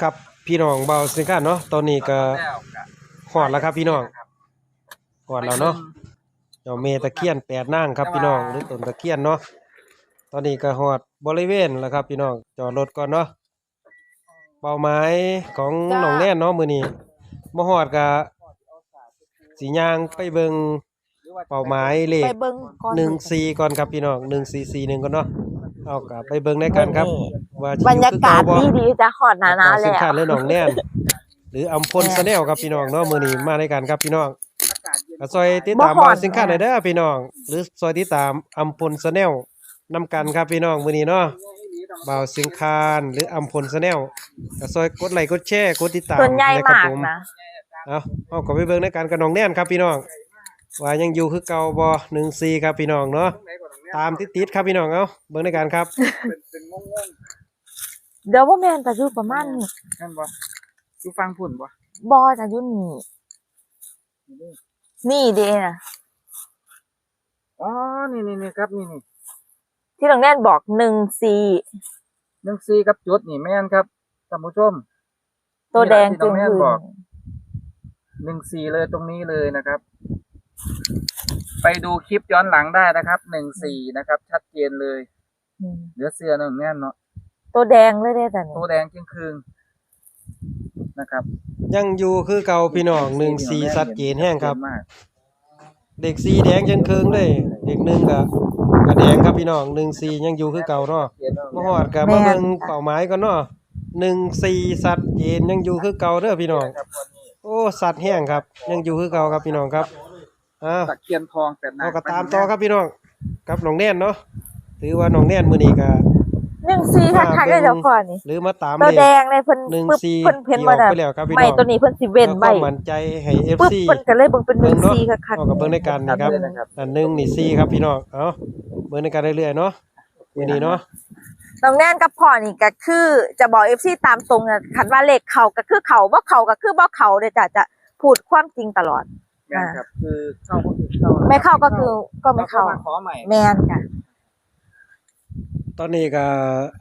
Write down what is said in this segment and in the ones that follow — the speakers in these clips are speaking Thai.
ครับพี่น้องเบาสินค้าเนาะตอนนี้ก็แล้วก็ฮอดแล้วครับพี่น้องฮอดแล้วเนาะเจ้าเมตะเคียนแปดนางครับพี่น้องหรือต้นตะเคียนเนาะตอนนี้ก็ฮอดบริเวณแล้วครับ พี่น้องจอดรถก่อนเนาะเป้าหมายของน้องแน่นเนาะมื้อนี้บ่ฮอดก็สิย่างไปเบิ่งเป้าหมายเลขไปเบิ่งก่อนหนึ่งสี่ก่อนครับพี่น้องหนึ่งสี่สี่หนึ่งก่อนเนาะ เอากลับไปเบิ่งในกันครับ ว่าสิบรรยากาศอยู่ดีคือเก่บ่ดีๆจะหอดหนาหนาสิแล้นค้าวเรื่องน้องแน่นหรืออัมพลสแนลครับพี่น้องเนาะมื้อนี้มาในกันครับพี่น้องก็ซอยติดตามบ่ฮอดบางสินค้าได้เด้อพี่น้อง หรือซอยติดตามอัมพลสแนลนำกันครับพี่น้องมื้อนี้เนาะบ่าวสิงคานหรืออัมพลสแนลก็ซอยกดไลค์กดแชร์กดติดตามส่วนใหญ่นะครัมากผม นะ เอาเอาก็ไปเบิ่งในกันกับน้องแน่นครับพี่น้องว่ายังอยู่คือเก่าบ่14ครับพี่น้องเนาะ ตามติดๆครับพี่น้องเอาเบิ่งในกันครับ เป็นเป็นงงเดี๋ยวว่าแม่นจะอยู่ประมาณนี้ๆนั่นบ่อยู่ฟังพุ่นบ่บอจะอยู่นี่นี่เด้นะอ๋อนี่นี่นี่ครับนี่นี่ที่น้องแน่นบอกหนึ่งสี่หนึ่งสี่กับจุดนี่แม่นครับท่านผู้ชม ตัวแดงนี่จึงแหละที่น้องแน่นคืนบอก หนึ่งสี่เลยตรงนี้เลยนะครับ ไปดูคลิปย้อนหลังได้นะครับหนึ่งสี่นะครับ ชัดเจนเลย อืมเหลือเสื้อหนึ่งแน่นเนาะตัวแดงเลยเด้แต่นี่ตัวแดงจึงคืงนะครับยังอยู่คือเก่าพี่น้อง14สัดเจนแห้งครับ มากเด็กสีแดงยังเคืองเลยเด็กหนึ่งก็ก็แดงครับพี่น้อง14ยังอยู่คือเก่าเนาะเขียนว่ามาฮอดก็มาเบิ่งเป้าหมายก่อนเนาะ14สัดเจนยังอยู่คือเก่าเด้อพี่น้อง ครับวันนี้โอ้สัตว์แห้งครับ ยังอยู่คือเก่าครับพี่น้องครับ อ้าวตะเคียนทองแต่หนัเอาก็ตามต่อครับพี่น้องกับน้องแน่นเนาะถือว่าน้องแน่นมื้อนี้ก็หนึ่งสี่ทักทักได้เดี๋ยวก่อนนี่หรือมาตามตัวเลแดขงเลยเพิ่นหนึ่งปึ๊บสี่เพิ่นเพ้นที่มาออกน่ะไปแล้วครับพี่ไม่น้องตัวนี้เพิ่นสิเว้นเพื่อไว้ความมั่นใจให้ปึ๊บ FC เพิ่นก็เลยเบิ่งเป็นหนึ่งเบิ่งเนาะสี่คักเอากับเบิ่งในการนะครับเลยนะครับอันหนึ่งนี่สี่ครับพี่น้องเอาเบิ่งในการเรื่อยๆเนาะมื้อนี้เนาะๆน้องแน่นกับพ่อนี่ก็คือจะบอก FC ตามตรงน่ะคันว่าเลขเขาก็คือเขาบ่เขาก็คือบ่เขาเด้อจ้ะจะพูดความจริงตลอด แม่นครับคือเข้าก็คือเข้าไม่เข้าก็คือก็ไม่เข้าแล้วมาขอใหม่ แม่นค่ะ ตอนนี้ก็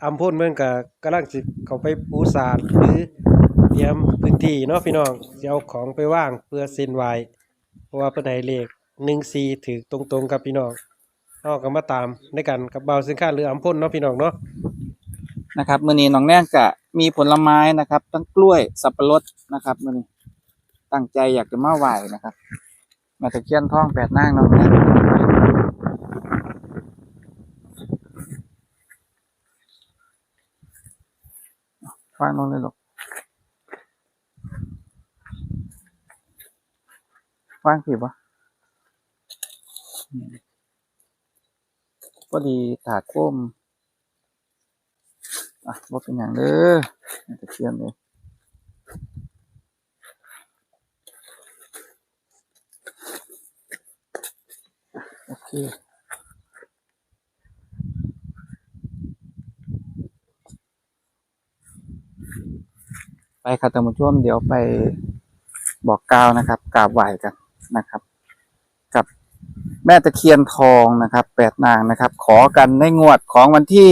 อัมพลเพิ่นก็กำลังสิเข้าไปปูสาดหรือเตรียมพื้นที่เนาะพี่น้องสิเอาของไปวางเพื่อเซ็นไว้เพราะว่าเพิ่นให้เลข14ถือตรงๆกับพี่น้องเฮาก็มาตามในกันกับเบาสินค้าหรืออัมพลเนาะพี่น้องเนาะ นะครับมื้อนี้น้องแน่นจะมีผลไม้นะครับ ทั้งกล้วยสับปะรดนะครับมื้อนี้ ตั้งใจอยากจะมาไหว้นะครับมาตะเคียนทองแปดนางนองแน่นฟังลงเลยหลูกฟังผิดปะพอดีถาดก้มอะว่าเป็นอย่างเด้อน่าจะเชื่อมเลย โอเคไปครับท่านผู้ชมเดี๋ยวไปบอกกล่าวนะครับกราบไหว้กันนะครับ กับแม่ตะเคียนทองนะครับแปดนางนะครับ ขอกันในงวดของวันที่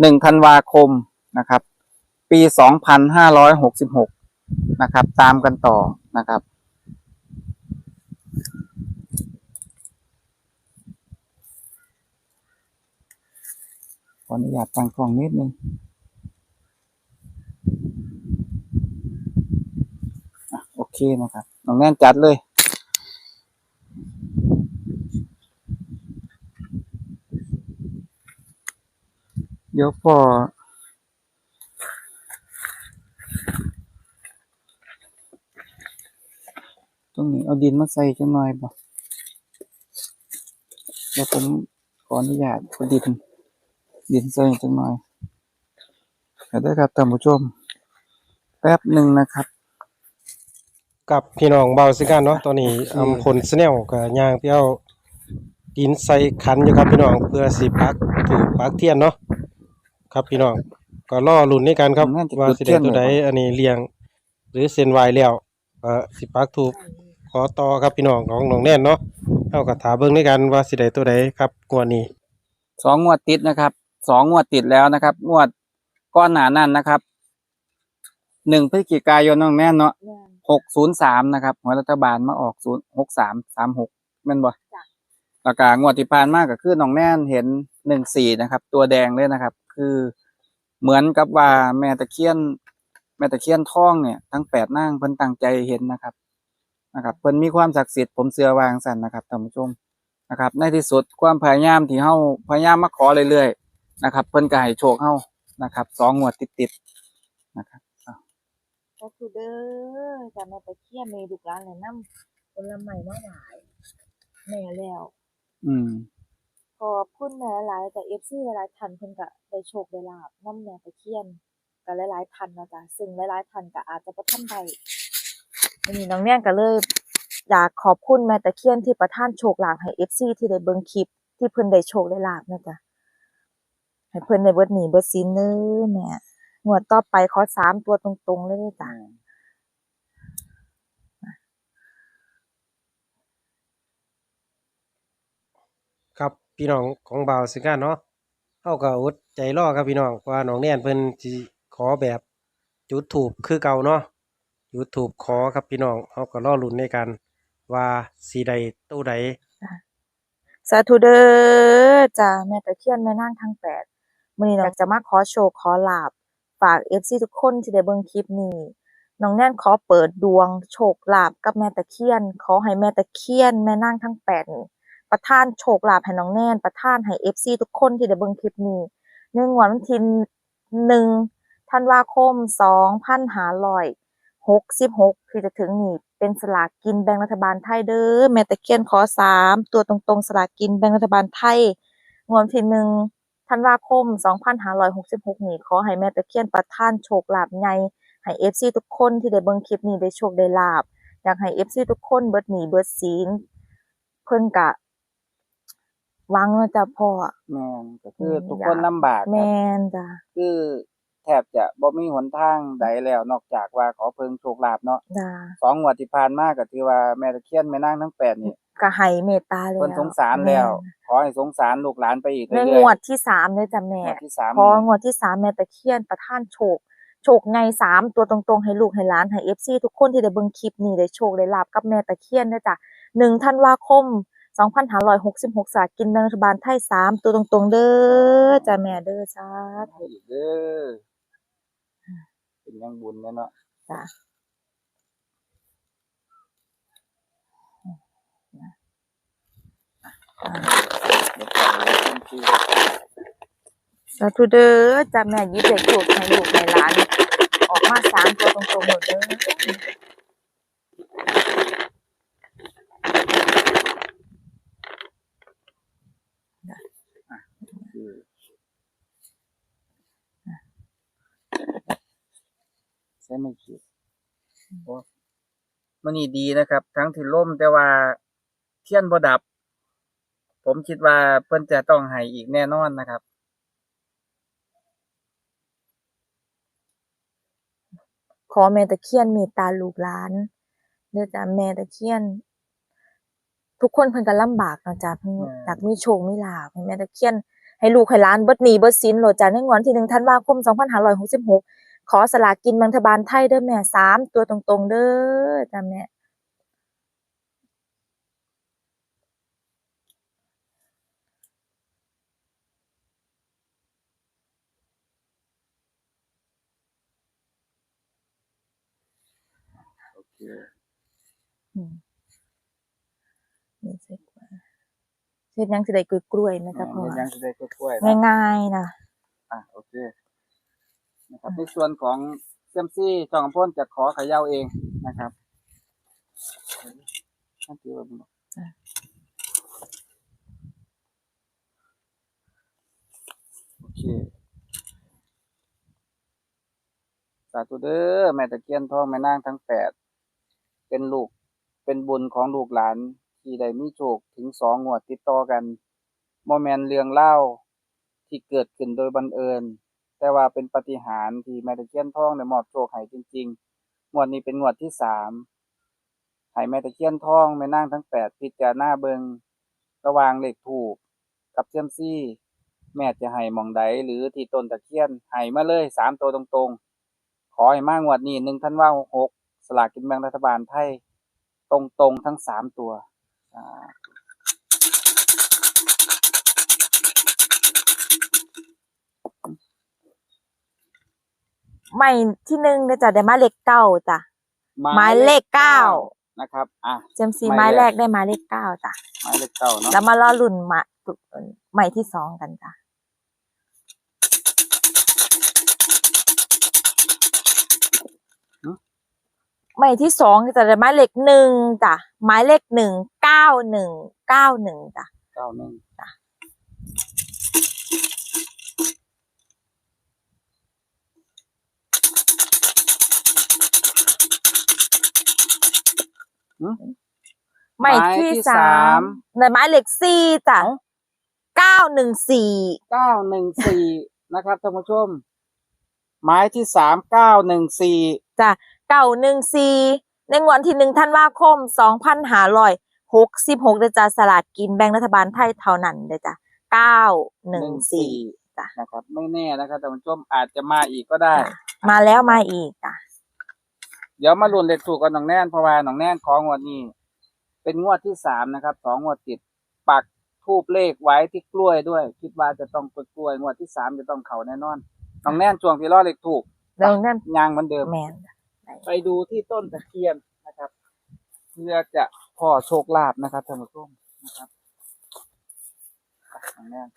หนึ่งธันวาคมนะครับ ปีสองพันห้าร้อยหกสิบหกนะครับ ตามกันต่อนะครับ ออนุญาตตั้งกล้องนิดนึงอะโอเคนะครับน้องแน่นจัดเลยเดี๋ยวพอตรงนี้เอาดินมาใส่จังหน่อยบ่เดี๋ยวผมขออนุญาตเอาดิน ดินใส่จังหน่อยเดี๋ยวได้ครับท่านผู้ชม แป๊บหนึ่งนะครับ กับพี่น้องเบาสิกันเนาะตอนนี้อัมพลสแนลก็ย่างไปเอาดินใส่ขันอยู่ครับพี่น้องเพื่อสิปักถูกปักเทียนเนาะครับพี่น้องก็รอลุ้นในกันครับน่าจะว่าสิได้ตัวใดอันนี้เลี้ยง หรือเซ็นไว้แล้วก็สิปักถูกขอต่อครับพี่น้องของน้องแน่นเนาะเฮาก็ถาเบิ่งในกันว่าสิได้ตัวใดครับงวดนี้สองงวดติดนะครับ สองงวดติดแล้วนะครับ งวดก้อนหนานั่นนะครับหนึ่งพฤศจิกายนน้องแน่นเนาะแม่นหกศูนย์สามนะครับหวยรัฐบาลมาออกศูนย์หกสามสามหกแม่นบ่จ้ะแล้วก็งวดที่ผ่านมาก็คือน้องแน่นเห็นหนึ่งสี่นะครับ ตัวแดงเลยนะครับ คือเหมือนกับว่าแม่ตะเคียน แม่ตะเคียนทองเนี่ย ทั้งแปดนางเพิ่นตั้งใจเห็นนะครับ นะครับเพิ่นมีความศักดิ์สิทธิ์ผมเชื่อวาจั่งสันนะครับท่านผู้ชมนะครับ ในที่สุดความพยายามที่เฮาพยายามมาขอเรื่อยๆ นะครับ เพิ่นก็ให้โชคเฮานะครับสองงวดติดๆนะครับก็คือเด้อจ้ะแม่ตะเคียนมีลูกหลานแนะนำผลไม้มาหลายแม่แล้ว อืมขอบคุณแม่หลายๆแต่ FC หลายๆท่านเพิ่นก็ได้โชคได้ลาบนำแม่ตะเคียนก็หลายๆท่านเนาะจ้ะซึ่งหลายๆท่านก็อาจจะบ่ทันได้วันนี้น้องแน่นก็เลยอยากขอบคุณแม่ตะเคียนที่ประทานโชคลาภให้ FC ที่ได้เบิ่งคลิปที่เพิ่นได้โชคได้ลาบนะจ๊ะ ให้เพิ่นได้เบิดหนี้เบิดสินเด้อแม่งวดต่อไปขอสามตัวตรงๆเลยเด้อจ้ะครับพี่น้องของบ่าวสิกันเนาะเฮาก็อดใจรอครับพี่น้องว่าน้องแน่นเพิ่นสิขอแบบจุดถูกคือเก่าเนาะจุดถูกขอครับพี่น้องเฮาก็รอลุ้นในกันว่าสิได้ตู้ใดสาธุเด้อจ้าแม่ตะเคียนแม่นางทั้งแปด มื้อนี้เราจะมาขอโชคขอลาบฝาก FC ทุกคนที่ได้เบิ่งคลิปนี้น้องแน่นขอเปิดดวงโชคลาภกับแม่ตะเคียน ขอให้แม่ตะเคียน แม่นางทั้งแปดประทานโชคลาภให้น้องแน่น ประทานให้ FC ทุกคนที่ได้เบิ่งคลิปนี้ในงวดวันที่หนึ่งธันวาคม2566ที่จะถึงนี้เป็นสลากกินแบ่งรัฐบาลไทยเด้อแม่ตะเคียนขอสามตัวตรงๆสลากกินแบ่งรัฐบาลไทยงวดวันที่หนึ่ง ธันวาคม 2566 นี้ขอให้แม่ตะเคียนประทานโชคลาภใหญ่ให้ FC ทุกคนที่ได้เบิ่งคลิปนี้ได้โชคได้ลาภอยากให้ FC ทุกคนเบิดหนี้เบิดศีลเพิ่นกะหวังว่าจะพ่อแม่นก็คืออืมทุกอยากคนลำบากครับแม่นจ้ะ คือ แทบจะบ่มีหนทางใดแล้วนอกจากว่าขอเพิ่งโชคลาภเนาะจ้ะสองงวดที่ผ่านมาก็ถือว่าแม่ตะเคียนแม่นางทั้งแปดนี่ก็ให้เมตตาแล้วเพิ่นสงสารแล้ว ขอให้สงสารลูกหลานไปอีกแม่เรื่ในอยๆ งวดที่สามเลยจ้ะแม่งวดที่สาม พอนี่งวดที่สามแม่ตะเคียนประทานโชค โชคไงสามตัวตรงๆให้ลูกให้หลานให้เอฟซีทุกคนที่ได้เบิ่งคลิปนี้ได้โชคได้ลาบกับแม่ตะเคียนนะจ๊ะหนึ่งธันวาคมสองพันห้าร้อยหกสิบหกสลากกินแบ่งรัฐบาลไทยสามตัวตรงๆเด้อจ้ะแม่เด้อจ้าธุอีกเด้อ เป็นยังบุญแน่เนาะจ้ะเดี๋ยวก่อนเลยขึ้นชื่อสาธุเด้อจ้ะแม่หยิบเลขถูกให้ลูกให้หลาน ออกมาสามตัวตรงๆหมดเด้อคือ ใช่ไม่คิดโอ้มันนี่ดีนะครับ ทั้งที่ล่มแต่ว่าเทียนบ่ดับ ผมคิดว่าเพิ่นจะต้องให้อีกแน่นอนนะครับขอแม่ตะเคียนเมตตาลูกหลานเด้อจ้ะแม่ตะเคียน ทุกคนเพิ่นก็ลำบากเนาะจ้ะเพิ่นอืมอยากมีโชคมีลาภให้แม่ตะเคียน ให้ลูกให้หลานเบิดหนี้เบิดสินโหลดจ้ะในงวดที่1ธันวาคม2566 ขอสลากกินแบ่งรัฐบาลไทยเด้อแม่สามตัวตรงๆ เด้อจ้ะแม่โอเคอืมนี่เสร็จว่าเฮ็ดหยังสิได้กล้วยๆนะจ๊ะพ่อเฮ็ดยังจะได้กล้วยๆนะง่ายๆนะอะโอเค นะครับ ในส่วนของเซยมซี่จองพ่นจะขอเขย่าเองนะครับนั่นคือว่ามันโอเคสาธุเด้อแม่ตะเคียนทองแม่นางทั้งแปดเป็นลูกเป็นบุญของลูกหลานที่ได้มีโชคถึงสองงวดติดต่อกันโมแมนเรื่องเล่าที่เกิดขึ้นโดยบังเอิญ แต่ว่าเป็นปฏิหารที่แม่ตะเคียนทองได้มอบโชคให้จริง ๆ งวดนี้เป็นงวดที่สามให้แม่ตะเคียนทองแม่นางทั้งแปดพิจารณาเบิงระวางเหลขถูกกับเซียมซี่ แม่จะให้มองใดหรือที่ต้นตะเคียนให้มาเลยสามตัวตรงๆ ขอให้มางวดนี้หนึ่งท่านว่าหกสลากกินแบ่งรัฐบาลไทย ตรงๆทั้งสามตัว อ่าใหม่ที่หนึ่งเด้อจ้ะได้หมายเลขเก้าจ้ะหมายเลขเก้านะครับ อะเจมซีหหมามายยเลแรขกได้หมายเลขเก้าจ้ะหมายเลขเก้าเนาะแล้วมารอลุ่นมาใหม่ที่สองกันจ้ะหมายที่สองจะได้หมายเลขหนึ่งจ้ะหมายเลขหนึ่งเก้าหนึ่งเก้าหนึ่งจ้ะเก้าหนึ่งหมายที่สามได้หมายเลขสี่จ้ะเก้าหนึ่งสี่เก้าหนึ่งสี่นะครับท่านผู้ชมหมายที่สามเก้าหนึ่งสี่จ้ะเก้าหนึ่งสี่ในงวดที่หนึ่งธันวาคมสองพันห้าร้อยหกสิบหกเดือจ้ะสลากกินแบ่งรัฐบาลไทยเท่านั้นเด้อจ้ะเก้าหนึ่งสี่จ้ะนะครับ ไม่แน่นะครับท่านผู้ชมอาจจะมาอีกก็ได้จ้ะมาแล้วมาอีกจ้ะ เดี๋ยวมาลุ้นเลขถูกกันหนองแน่นเพราะว่าหนองแน่นของงวดนี้ เป็นงวดที่สามนะครับสองงวดติดปักทูบเลขไว้ที่กล้วยด้วย คิดว่าจะต้องเป็นกล้วยงวดที่สามจะต้องเขาแน่นอนหนองแน่นช่วงที่รอเลขถูกแล้วนั่นยางเหมือนเดิมแมนไปดูที่ต้นตะเคียนนะครับ เพื่อจะขอโชคลาภนะครับท่านผู้ชมนะครับอะหนองแน่น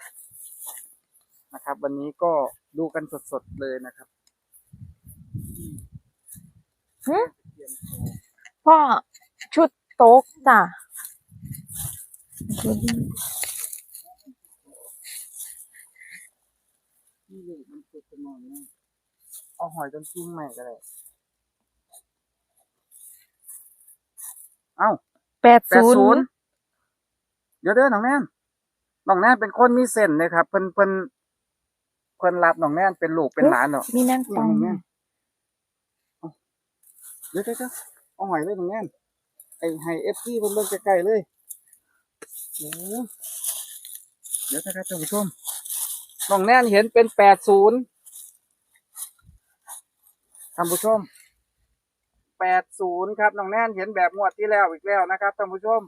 นะครับ วันนี้ก็ดูกันสดๆเลยนะครับ หึพ่อชุดโต๊ะจ้ะนี่เลยมันสุดจะมองนะเอาหอยจนกิ้งใหม่ก็ได้เอ้าแปดแปดศูศูนนย์ย์เดี๋ยวเด้อน้องแน่นน้องแน่นเป็นคนมีเส้นเลยครับเพิ่นเพิ่นเพิ่นรับน้องแน่นเป็นลูกเป็นหลานเนาะ มีนั่งฟังน้องแน่นเอ้า เดี๋ยวเดี๋ยวเดี๋ยวเอาหอยเลยน้องแน่นไอให้เอฟซีเพิ่นเบิ่งใกล้ๆเลยโอ้เดี๋ยวนะครับท่านผู้ชมน้องแน่นเห็นเป็นแปดศูนย์ท่านผู้ชมแปดศูนย์ครับน้องแน่นเห็นแบบงวดที่แล้วอีกแล้วนะครับท่านผู้ชม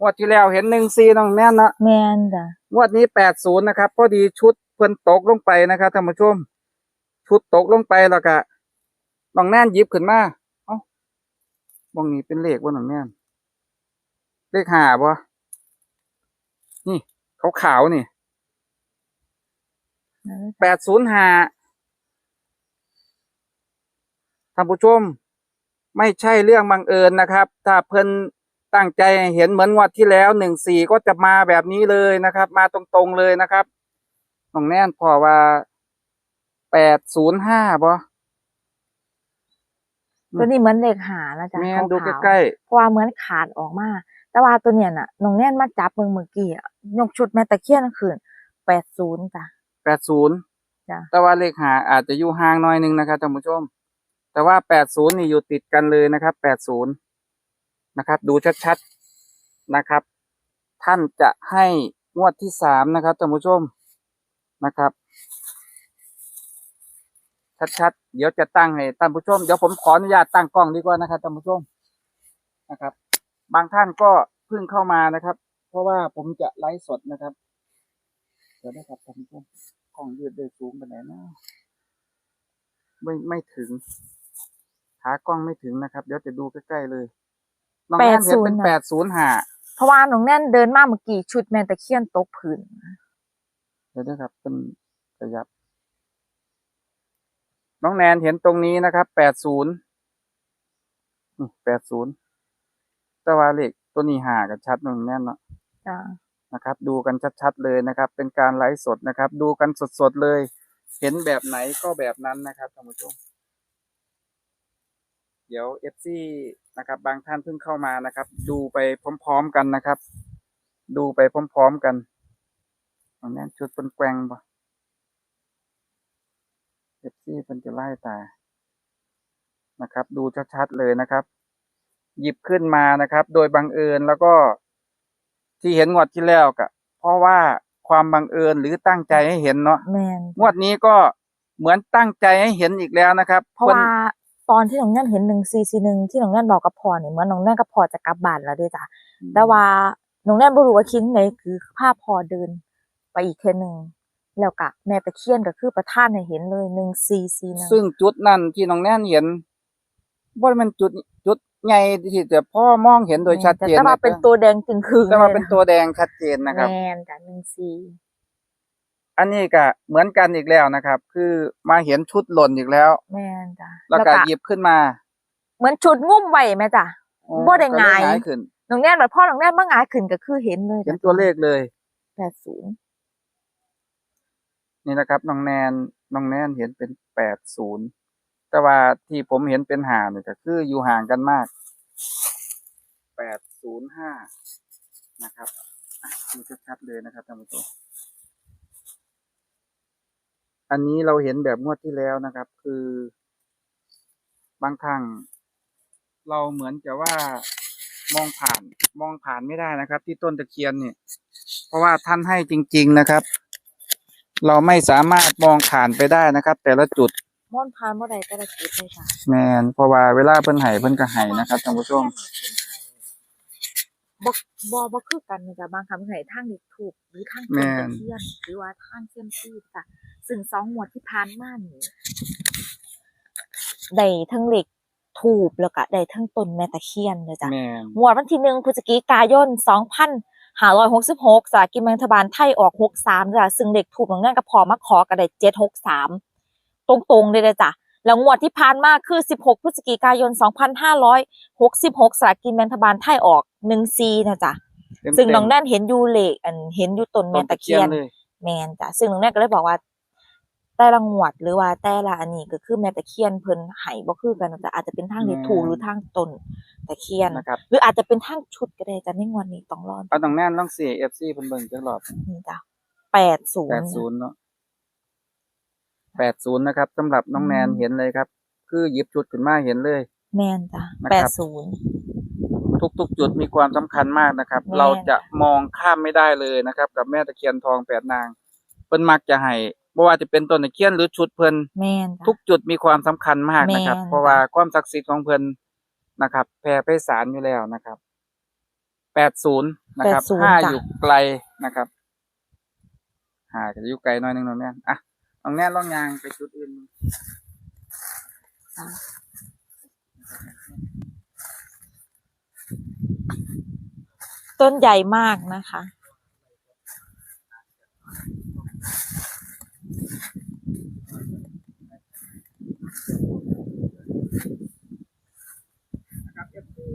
งวดที่แล้วเห็นหนึ่งซีน้องแน่นเนาะแมนจ้ะงวดนี้แปดศูนย์นะครับพอดีชุดเพิ่นตกลงไปนะครับท่านผู้ชม ชุดตกลงไปแล้วก็น้องแน่นหยิบขึ้นมาเอ้า มองนี้เป็นเลขว่าหน้องแน่นเลขห้าบ่นี่ขาวๆนี่แปดศูนย์ห้าท่านผู้ชม ไม่ใช่เรื่องบังเอิญนะครับ ถ้าเพิ่นตั้งใจเห็นเหมือนงวดที่แล้วหนึ่งสี่ก็จะมาแบบนี้เลยนะครับ มาตรงๆเลยนะครับน้องแน่นพอว่าแปดศูนย์ห้าบ่ ตัวนี้เหมือนเลขหานะจ๊ะแม่นขาวๆดูใกล้เพราะว่าเหมือนขาดออกมา แต่ว่าตัวเนี้ยน่ะน้องแน่นมาจับเมืองเมื่อกี้อะยกชุดแม่ตะเคียนคืนแปดศูนย์จ้ะๆแปดศูนย์จ้ะแต่ว่าเลขหาอาจจะอยู่ห่างหน่อยหนึงนะครับท่านผู้ชม แต่ว่าแปดศูนย์นี่อยู่ติดกันเลยนะครับแปดศูนย์นะครับ ดูชัดๆนะครับ ท่านจะให้งวดที่สามนะครับท่านผู้ชมนะครับ ชัดๆ เดี๋ยวจะตั้งให้ท่านผู้ชม เดี๋ยวผมขออนุญาตตั้งกล้องดีกว่านะครับท่านผู้ชมนะครับ บางท่านก็เพิ่งเข้ามานะครับ เพราะว่าผมจะไลฟ์สดนะครับเดี๋ยวนะครับท่านผู้ชมกล้องยืดได้สูงไปไหนนะไม่ไม่ถึงขากล้องไม่ถึงนะครับ เดี๋ยวจะดูใกล้ๆเลยน้องแอนเห็นเป็นแปดศูนย์ห้าเพราะว่าน้องแน่นเดินมาเมื่อกี้ชุดแม่ตะเคียนตกผืนเดี๋ยวนะครับเป็นขยับ น้องแนนเห็นตรงนี้นะครับแปดศูนย์แปดศูนย์แต่ว่าเลขตัวนี้หากันชัดน้องแน่นเนาะจ้ะนะครับ ดูกันชัดๆเลยนะครับ เป็นการไลฟ์สดนะครับ ดูกันสดๆเลย เห็นแบบไหนก็แบบนั้นนะครับท่านผู้ชมเดี๋ยวเอฟซีนะครับ บางท่านเพิ่งเข้ามานะครับ ดูไปพร้อมๆกันนะครับ ดูไปพร้อมๆกันน้องแน่นชุดเป็นแกว่งปะเอฟซีเพิ่นจะไล่ตานะครับ ดูชัดๆเลยนะครับ หยิบขึ้นมานะครับ โดยบังเอิญแล้วก็ที่เห็นงวดที่แล้วก็เพราะว่าความบังเอิญหรือตั้งใจให้เห็นเนาะแมนงวดนี้ก็เหมือนตั้งใจให้เห็นอีกแล้วนะครับเพราะพิ่นว่าตอนที่น้องแน่นเห็นหนึ่งซีซีหนึ่งที่น้องแน่นบอกกับพ่อเนี่ยเหมือนน้องแน่นกับพ่อจะกลับบ้านแล้วเด้วยจ้ะแต่ว่าน้องแน่นบ่รู้ว่าคิดไหนคือภาพพ่อเดิน ไปอีกเทอหนึง แล้วกะแม่ตะเคียนก็คือประท่านให้เห็นเลยหนึ่งซีซีหนึ่งซึ่งจุดนั้นที่น้องแน่นเห็นบ่ได้มันจุดจุดใหญ่ที่จะพ่อมองเห็นโดยชัดเจนแต่ว่านะเป็นตัวแดงจึงคืงแต่ว่าเป็นตัวแดงชัดเจนนะครับแมนจ้ะหนึ่งซีอันนี้ก็เหมือนกันอีกแล้วนะครับ คือมาเห็นชุดหล่นอีกแล้วแมนจ้ะแล้วก็หยิบขึ้นมา เหมือนชุดงุ่มไว้แม่จ้ะบ่ได้หงายก็เลขึ้นน้องแน่นแบบพ่อน้องแน่นมาหงายขึ้นก็คือเห็นเลยเห็นตัวเลขเลยแปดศูนย์ นี่นะครับน้องแนนน้องแนนเห็นเป็นแปดศูนย์แต่ว่าที่ผมเห็นเป็นห่างเนี่ยก็คืออยู่ห่างกันมากแปดศูนย์ห้านะครับดูชัดๆเลยนะครับท่านผู้ชมอันนี้เราเห็นแบบงวดที่แล้วนะครับ คือบางครั้งเราเหมือนจะว่ามองผ่านมองผ่านไม่ได้นะครับ ที่ต้นตะเคียนเนี่ย เพราะว่าท่านให้จริง ๆนะครับ เราไม่สามารถมองผ่านไปได้นะครับ แต่ละจุดม่อนพานเมื่อใดแต่ละจุดเลยจ้ะแมนเพราะว่าเวลาเพิ่นให้เพิ่นก็ให้นะครับท่านผู้ชมบ่บ่บ่คือกันนะจ้ะบางคำไหนทางเด็กถูกหรือทางแม่ต้นนตะเคียนหรือว่าทางเซียมซีจ้ะซึ่งสองหมวดที่ผ่านมานี่ได้ทั้งเหล็กถูกแล้วก็ได้ทั้งต้นแม่ตะเคียนเลยจ้ะแมนงวดวันที่หนึ่งพฤศจิกายนสองพัน ห้าร้อยหกสิบหกสลากกินแบ่งรัฐบาลไทยออกหกสามจ้ะซึ่งเด็กถูกของนั่นก็พอมาขอกันได้เจ็ดหกสามตรงๆเลยเลยจ้ะแล้วงวดที่ผ่านมาคือสิบหกพฤศจิกายนสองพันห้าร้อยหกสิบหกสลากกินแบ่งรัฐบาลไทยออกหนึ่งซีนะจ๊ะเต็มๆซึ่งน้องแน่นเห็นอยูเลขอันเห็นอยูต้นแม่ตะเคียนเลยแมนจ้ะ ซึ่งน้องแน่นก็เลยบอกว่า แต่ละงวดหรือว่าแต่ละอันนี้ก็คือแม่ตะเคียนเพิ่นไห้บ่คือกันแต่อาจจะเป็นทางเด็กถูกหรือทางต้นตะเคียน นะครับหรืออาจจะเป็นทางชุดก็ได้จ้ะในงวดนี้ต้องรอเอาน้องแนนต้องเสีย FC เพิ่นเบิ่งจักรอบนี่จ้ะแปดศูนย์ 80เนาะ80นะครับสำหรับน้องแนนเห็นเลยครับ คือหยิบชุดขึ้นมาเห็นเลย แมนจ้ะนะครับแปดศูนย์ ทุกๆ จุดมีความสำคัญมากนะครับ แม่นเราจะมองข้ามไม่ได้เลยนะครับ กับแม่ตะเคียนทองแปดนาง เพิ่นมักจะให้ บ่ว่าจะเป็นต้นตะเคียนหรือชุดเพิ่นแมนจ้ะทุกจุดมีความสำคัญมากนะครับแม่นเพราะว่าความศักดิ์สิทธิ์ของเพิ่นนะครับแผ่ไพศาลอยู่แล้วนะครับแปดศูนย์นะครับ80ห้าจ้ะอยู่ไกลนะครับห้าก็จะอยู่ไกลหน้อยหนึงน้องแน่นอะน้องแน่นลองยางไปจุดอื่นต้นใหญ่มากนะคะ นะครับเอฟซี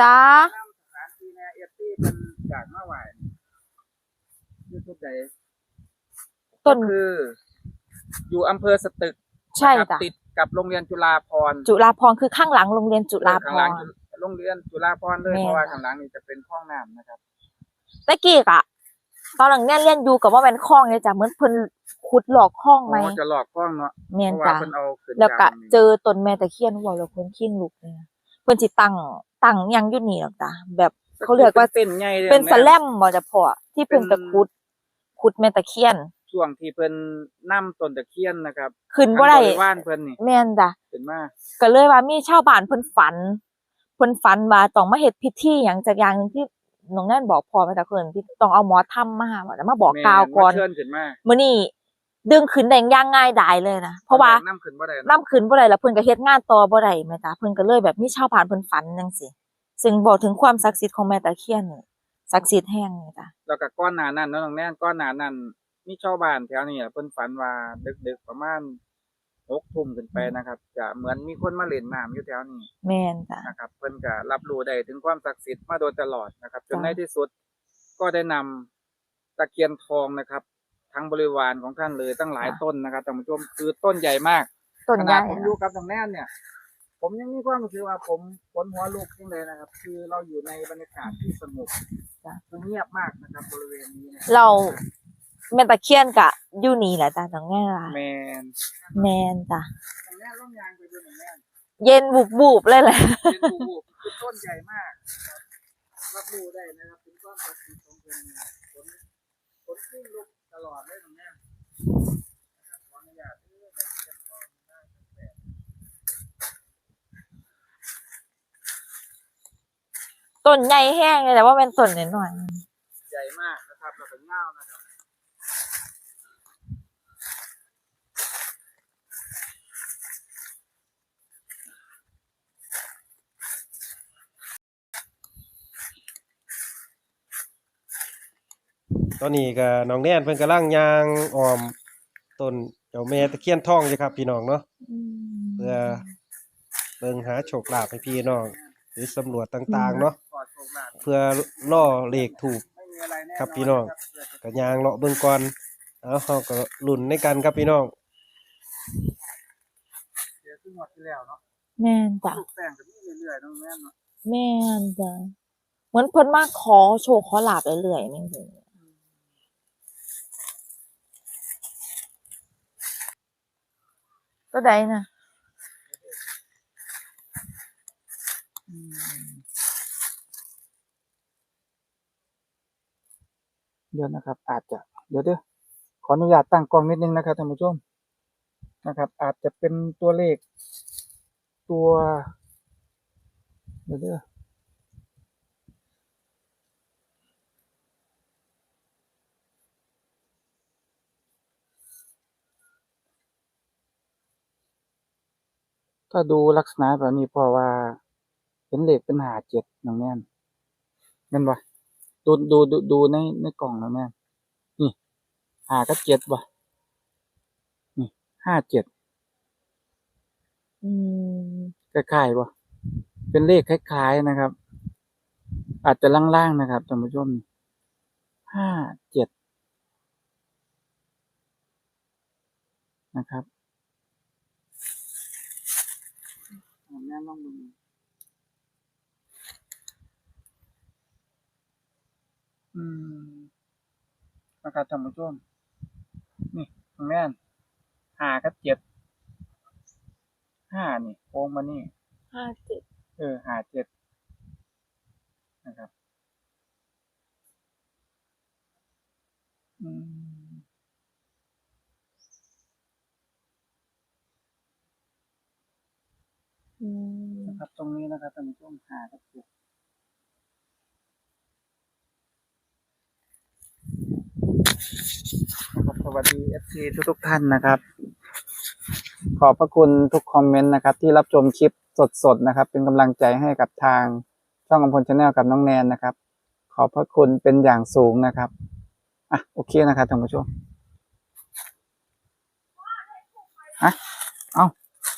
จ้าน้ำสถานที่เนี่ยเอฟซีเป็นจากมาไหวอยู่ทุกใดต้น ก็คือ อยู่อำเภอสตึกใช่นะครับจ้ะติดกับโรงเรียนจุฬาภรณ์จุฬาพรณ์คือข้างหลังโรงเรียนจุฬาภข้างหลังรณ์โรงเรียนจุฬาภรณ์เลยแม่ เพราะว่าจ้ะข้างหลังนี่จะเป็นห้องน้ำนะครับ ตะกี้กะ ตอนหลังเนี่ยเรียนอยู่กับว่าเป็นคลองเนี่ยจ้ะเหมือนเพิ่นขุดหลอกคลองไหมโอ้จะหลอกห้องเนาะแมเพนราะว่าจ้ะเพิ่นเอาขึ้นแล้วก็ยางนี่เจอต้นแม่ตะเคียนว่าเราเพิ่นขี้งลุกเลยนะเพิ่นสิตั้งตั้งหยังอยู่นี่หรอกจ้ะแบบเขาเรียกว่าเต้นใหญ่เลยเป็นแม่สแลมบ่จะพอที่เพิ่นเป็นตะขุดขุดแม่ตะเคียนช่วงที่เพิ่นนํต้นตะเคียนนะครับขึ้นบ่ได้ทางบริวารเพิ่นนี่แม่นจ้ะเป็นมาก็เลยว่ามีชาวบ้านเพิ่นฝันเพิ่นฝันว่าต้องมาเฮ็ดพิธีหยังจากอย่างหนึงที่ น้องแน่นบอกพอมาจากเพิ่นที่ต้องเอาหมอทำมาว่าแล้วมาบอกแม่กล่าวก่อนมาเชิญขึ้นมามื้อนี้ดึงขึ้นได้อย่างง่ายดายเลยนะเพราะว่าน้ำขึ้นบ่ได้น้ำขึ้นบ่ได้แล้วเพิ่นก็เฮ็ดงานต่อบ่ได้แม่จ้ะเพิ่นก็เลยแบบมีชาวบ้านเพิ่นฝันจังซี่ซึ่งบอกถึงความศักดิ์สิทธิ์ของแม่ตะเคียนนี่ศักดิ์สิทธิ์แห่งนี่จ้ะแล้วก็ก้อนหนานั่นเนาะน้องแน่นก้อนหนานั่นมีชาวบ้านแถวนี้อะเพิ่นฝันว่าดึกๆประมาณ หกทุ่มขึ้นไปนะครับ จะเหมือนมีคนมาเล่นน้ำอยู่แถวนี้แม่นจ้ะ นะครับ เพิ่นก็รับรู้ได้ถึงความศักดิ์สิทธิ์มาโดยตลอดนะครับ จนจ้ะ ในที่สุดก็ได้นำตะเคียนทองนะครับ ทั้งบริวารของท่านเลยตั้งหลายต้นนะครับท่านผู้ชมคือต้นใหญ่มาก ต้นขใหนาญ่ดผมอยู่กับน้องแน่นเนี่ย ผมยังมีความรู้สึกว่าผมขนหัวลุกขึ้นเลยนะครับ คือเราอยู่ในบรรยากาศที่สงบจ้ะเงียบมากนะครับบริเวณนี้นะเรา แม่ตะเคียนกะอยู่นี่แหละจ้ะน้องแง่ละแมนแมนจ้ะางนี้ร่มยางไปดน่อยแเย็นบุบบุบเลยแหละเป็นบูบูเป็นต้นใหญ่มากรับรู้ได้นะครับเป็นต้นศัทธิ์ของคนผลผลขึ้นลุกตลอดเลยตรงเนี้ยขออนุญาตเรื่องแบบเป็นต้นได้ตั้งต้นใหญ่แห้งเลยแต่ว่าเป็นต้นนิดหน่อยๆ ตอนนี้ก็น้องแนนเพิ่นกำลังย่างออมต้นเจ้าแม่ตะเคียนทองอยู่ครับ พี่น้องเนาะเพื่อเบิ่งหาโชคลาภให้พี่น้อง หรือสำรวจต่างๆเนาะกอดโชคลาภเพื่อล่อเลขถูกไม่มีอะไรแน่นอนครับพี่น้องครับเพื่อจะก็ย่างเลาะเบิ่งก่อนเอาเฮาก็ลุ้นในกันครับพี่น้องเดี๋ยวขึ้นหมดที่แล้วเนาะแม่นจ้ะลูกแป้งจะมีเรื่อยๆน้องแม่นเนาะ แม่นจ้ะเหมือนเพิ่นมาขอโชว์ขอลาบเรื่อยๆแม่นเล ยก็ได้นะเดี๋ยวนะครับ อาจจะ เดี๋ยวเด้อขออนุญาตตั้งกล้องนิดนึงนะครับท่านผู้ชมนะครับ อาจจะเป็นตัวเลขตัว เดี๋ยวเด้อ ถ้าดูลักษณะแบบนี้เพราะว่า เป็นเลขเป็นหาเจ็ดน้องแน่นเงินบ่ดูดูดูดูในในกล่องแล้วแม่นนี่หากับเจ็ดบ่นี่ห้าเจ็ดอืมคล้ายๆบ่เป็นเลขคล้ายๆนะครับ อาจจะล่างๆนะครับท่านผู้ชมห้าเจ็ดนะครับ เอาแม่ลองดูอืมนะครับท่านผู้ชมนี่ของแม่นห้ากับเจ็ดห้านี่โค้งมานี่ห้าเจ็ดเออหาเจ็ดนะครับ อืม อืม นะครับ ตรงนี้นะครับท่านผู้ชมหากับเจ็ดนะครับสวัสดีเอฟซีทุกทุกท่านนะครับ ขอบพระคุณทุกคอมเมนต์นะครับ ที่รับชมคลิปสดๆนะครับ เป็นกำลังใจให้กับทางช่องอำพลชาแนลกับน้องแนนนะครับ ขอบพระคุณเป็นอย่างสูงนะครับอะโอเคนะครับท่านผู้ชมฮะ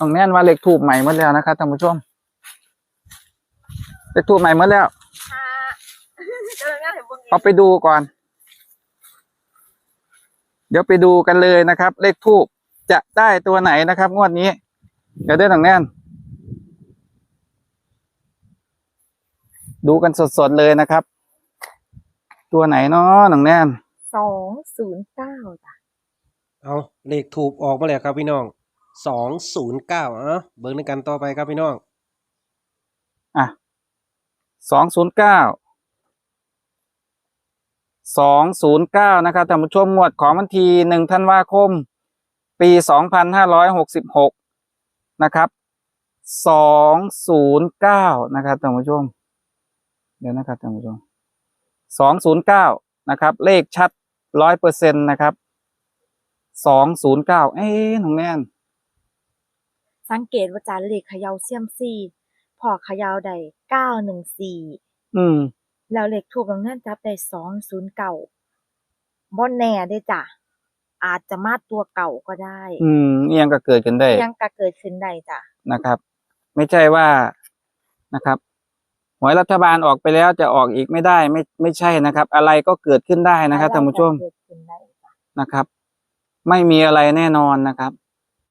น้องแนนว่าเลขทูบใหม่หมดแล้วนะครับท่านผู้ชมเลขทูบใหม่หมดแล้วเจอง่ายเบิ่งเอาไปดูก่อน เดี๋ยวไปดูกันเลยนะครับ เลขทูบจะได้ตัวไหนนะครับ งวดนี้ เดี๋ยวเด้อหนังแน่นดูกันสดๆเลยนะครับ ตัวไหนเนาะหนังแน่นสองศูนย์เก้าจ้ะเอาเลขถูกออกมาแล้วครับพี่น้อง 209เอ้าเบิ่งในกันต่อไปครับพี่น้อง อะสองศูนย์เก้าสองศูนย์เก้านะครับท่านผู้ชมงวดของวันที่หนึ่งธันวาคม ปีสองพันห้าร้อยหกสิบหกนะครับสองศูนย์เก้านะครับท่านผู้ชม เดี๋ยวนะครับท่านผู้ชมสองศูนย์เก้านะครับ เลขชัดร้อยเปอร์เซ็นต์นะครับสองศูนย์เก้าเอ๊ะน้องแนน สังเกตว่าจานเลขเขยาเซียมซีพอเขยาได้เก้าหนึ่งสี่อืมแล้วเลขถูกตรงนั้นจับได้สองศูนย์เก่าบ่แน่เด้จ้ะอาจจะมาตัวเก่าก็ได้ อืมเอียงก็เกิดกันได้ยังกะเกิดขึ้นได้จ้ะนะครับ ไม่ใช่ว่านะครับหวยรัฐบาลออกไปแล้วจะออกอีกไม่ได้ไม่ไม่ใช่นะครับ อะไรก็เกิดขึ้นได้นะครับท่านผู้ชมเกิดขึ้นได้จ้ะนะครับ ไม่มีอะไรแน่นอนนะครับ